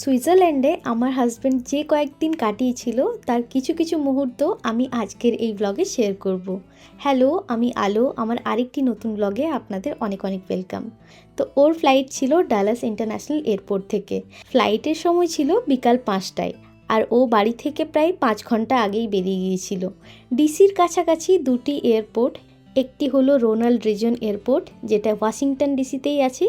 সুইজারল্যান্ডে আমার হাজব্যান্ড যে কয়েকদিন কাটিয়েছিল, তার কিছু কিছু মুহূর্ত আমি আজকের এই ব্লগে শেয়ার করব। হ্যালো আমি আলো, আমার আরেকটি নতুন ব্লগে আপনাদের অনেক অনেক ওয়েলকাম তো ওর ফ্লাইট ছিল ডালাস ইন্টারন্যাশনাল এয়ারপোর্ট থেকে। ফ্লাইটের সময় ছিল বিকাল পাঁচটায়, আর ও বাড়ি থেকে প্রায় পাঁচ ঘণ্টা আগেই বেরিয়ে গিয়েছিল। ডিসির কাছাকাছি দুটি এয়ারপোর্ট, একটি হলো রোনাল্ড রিজন এয়ারপোর্ট, যেটা ওয়াশিংটন ডিসিতেই আছে,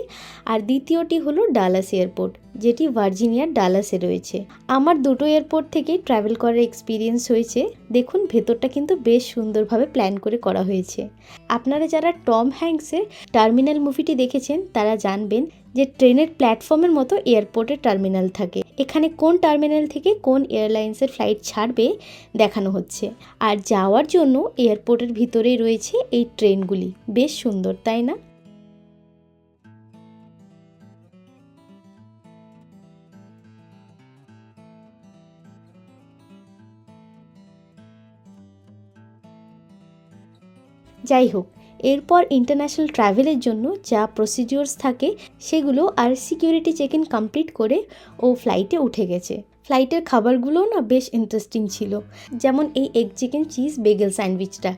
আর দ্বিতীয়টি হলো ডালাস এয়ারপোর্ট। যেটি ভার্জিনিয়ার ডালাসে রয়েছে। আমার দুটো এয়ারপোর্ট থেকেই ট্রাভেল করার এক্সপিরিয়েন্স হয়েছে। দেখুন, ভেতরটা কিন্তু বেশ সুন্দরভাবে প্ল্যান করে করা হয়েছে। আপনারা যারা টম হ্যাংসের টার্মিনাল মুভিটি দেখেছেন, তারা জানবেন যে ট্রেনের প্ল্যাটফর্মের মতো এয়ারপোর্টের টার্মিনাল থাকে। এখানে কোন টার্মিনাল থেকে কোন এয়ারলাইন্সের ফ্লাইট ছাড়বে দেখানো হচ্ছে। আর যাওয়ার জন্য এয়ারপোর্টের ভিতরেই রয়েছে এই ট্রেনগুলি। বেশ সুন্দর, তাই না? যাই হোক, এরপর ইন্টারন্যাশনাল ট্রাভেলের জন্য যা প্রসিডিওর্স থাকে, সেগুলো আর সিকিউরিটি চেক ইন কমপ্লিট করে ও ফ্লাইটে উঠে গেছে। ফ্লাইটের খাবারগুলোও না বেশ ইন্টারেস্টিং ছিল, যেমন এই এগ চিকেন চিজ বেগেল স্যান্ডউইচটা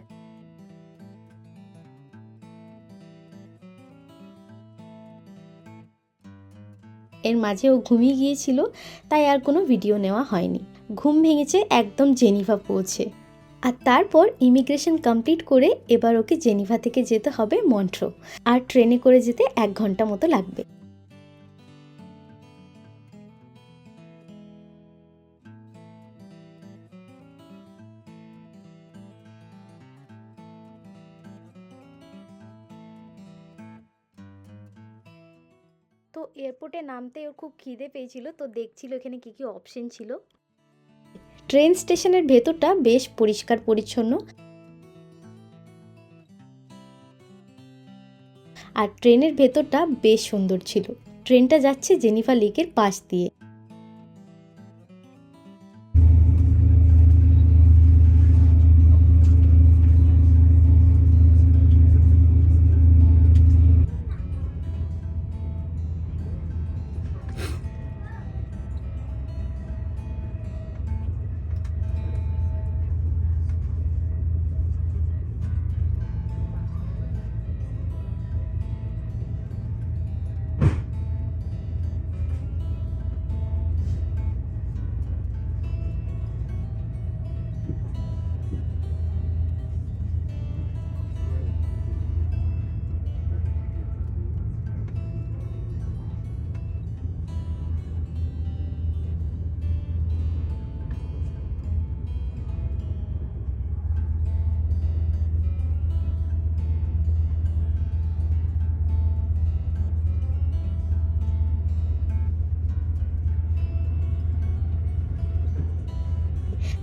এর মাঝে ও ঘুমিয়ে গিয়েছিল, তাই আর কোনো ভিডিও নেওয়া হয়নি। ঘুম ভেঙেছে একদম জেনিভা পৌঁছে। আর তারপর ইমিগ্রেশন কমপ্লিট করে এবার ওকে জেনিভা থেকে যেতে হবে মন্ট্রো। আর ট্রেনে করে যেতে এক ঘণ্টা মতো লাগবে। তো এয়ারপোর্টে নামতে ওর খুব খিদে পেয়েছিল, তো দেখছিল এখানে কি কি অপশন ছিল। ট্রেন স্টেশনের ভেতরটা বেশ পরিষ্কার পরিচ্ছন্ন। আর ট্রেনের ভেতরটা বেশ সুন্দর ছিল। ট্রেনটা যাচ্ছে জেনিফা লেকের পাশ দিয়ে।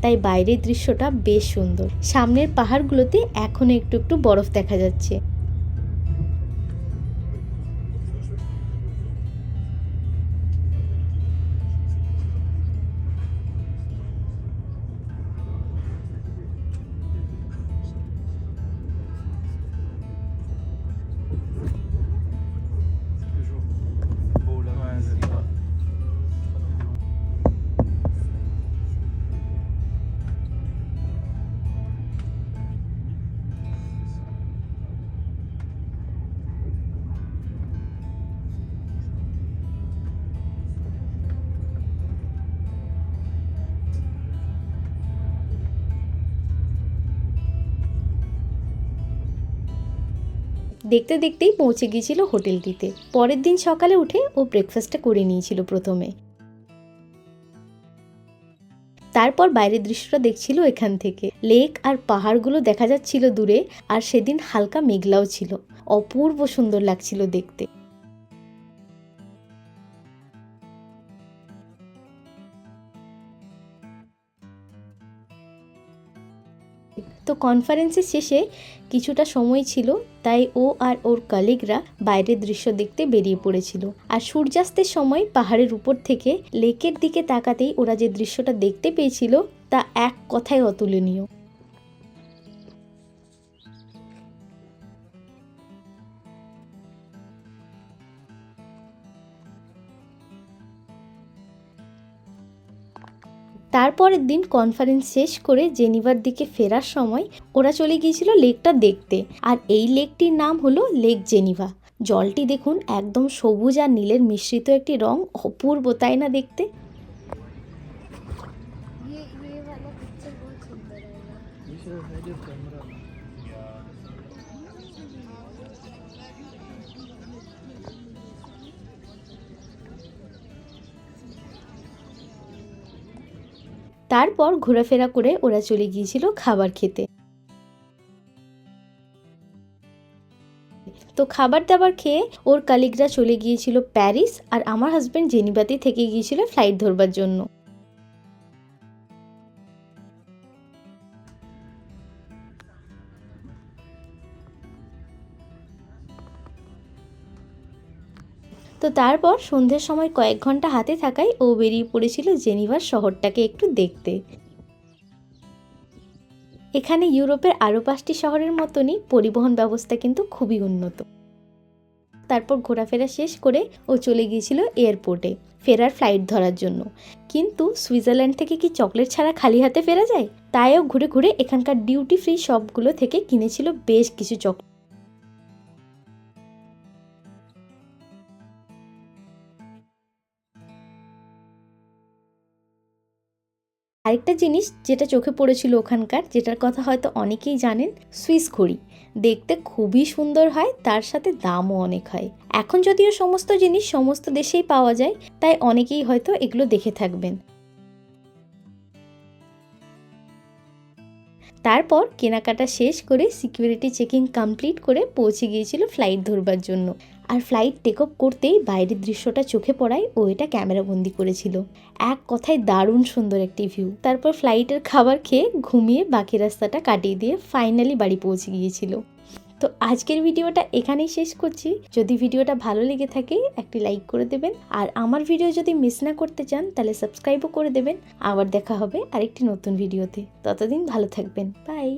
তাই বাইরের দৃশ্যটা বেশ সুন্দর। সামনের পাহাড়গুলোতে এখনও একটু একটু বরফ দেখা যাচ্ছে। দেখতে দেখতেই পৌঁছে গিয়েছিল হোটেলটিতে। পরের দিন সকালে উঠে ও ব্রেকফাস্টটা করে নিয়েছিল প্রথমে। তারপর বাইরের দৃশ্যটা দেখছিল এখান থেকে। লেক আর পাহাড়গুলো দেখা যাচ্ছিল দূরে, আর সেদিন হালকা মেঘলাও ছিল। অপূর্ব সুন্দর লাগছিল দেখতে। কনফারেন্সের শেষে কিছুটা সময় ছিল, তাই ও আর ওর কালিগরা বাইরের দৃশ্য দেখতে বেরিয়ে পড়েছিল। আর সূর্যাস্তের সময় পাহাড়ের উপর থেকে লেকের দিকে তাকাতেই ওরা যে দৃশ্যটা দেখতে পেয়েছিল, তা এক কথায় অতুলনীয়। তারপরের দিন কনফারেন্স শেষ করে জেনিভার দিকে ফেরার সময় ওরা চলে গিয়েছিল লেকটা দেখতে। আর এই লেকটির নাম হলো লেক জেনিভা। জলটি দেখুন একদম সবুজ আর নীলের মিশ্রিত একটি রং, অপূর্ব, তাই না দেখতে? তারপর ঘোরাফেরা করে ওরা চলে গিয়েছিল খাবার খেতে। তো খাবার দাবার খেয়ে ওর কালিগরা চলে গিয়েছিল প্যারিস আর আমার হাজব্যান্ড জেনিবাতে থেকে গিয়েছিল ফ্লাইট ধরবার জন্য। তো তারপর সন্ধ্যের সময় কয়েক ঘণ্টা হাতে থাকায় ও বেরিয়ে পড়েছিল জেনিভার শহরটাকে একটু দেখতে। এখানে ইউরোপের আরও পাঁচটি শহরের মতনই পরিবহন ব্যবস্থা কিন্তু খুবই উন্নত। তারপর ঘোরাফেরা শেষ করে ও চলে গিয়েছিল এয়ারপোর্টে ফেরার ফ্লাইট ধরার জন্য। কিন্তু সুইজারল্যান্ড থেকে কি চকলেট ছাড়া খালি হাতে ফেরা যায়? তাইও ঘুরে ঘুরে এখানকার ডিউটি ফ্রি শপগুলো থেকে কিনেছিল বেশ কিছু চকলেট আরেকটা জিনিস যেটা চোখে পড়েছিল ওখানকার, যেটার কথা হয়তো অনেকেই জানেন, সুইস ঘড়ি। দেখতে খুবই সুন্দর হয়, তার সাথে দামও অনেক হয়। এখন যদিও সমস্ত জিনিস সমস্ত দেশেই পাওয়া যায়, তাই অনেকেই হয়তো এগুলো দেখে থাকবেন। তারপর কেনাকাটা শেষ করে সিকিউরিটি চেকিং কমপ্লিট করে পৌঁছে গিয়েছিল ফ্লাইট ধরবার জন্য। আর ফ্লাইট টেক অফ করতেই বাইরের দৃশ্যটা চোখে পড়ায় ও এটা ক্যামেরাবন্দি করেছিল। এক কথায় দারুণ সুন্দর একটি ভিউ তারপর ফ্লাইটের খাবার খেয়ে ঘুমিয়ে বাকি রাস্তাটা কাটিয়ে দিয়ে ফাইনালি বাড়ি পৌঁছে গিয়েছিল। তো আজকের ভিডিওটা এখানেই শেষ করছি। যদি ভিডিওটা ভালো লেগে থাকে, একটি লাইক করে দেবেন। আর আমার ভিডিও যদি মিস না করতে চান, তাহলে সাবস্ক্রাইবও করে দেবেন। আবার দেখা হবে আরেকটি নতুন ভিডিওতে ততদিন ভালো থাকবেন। বাই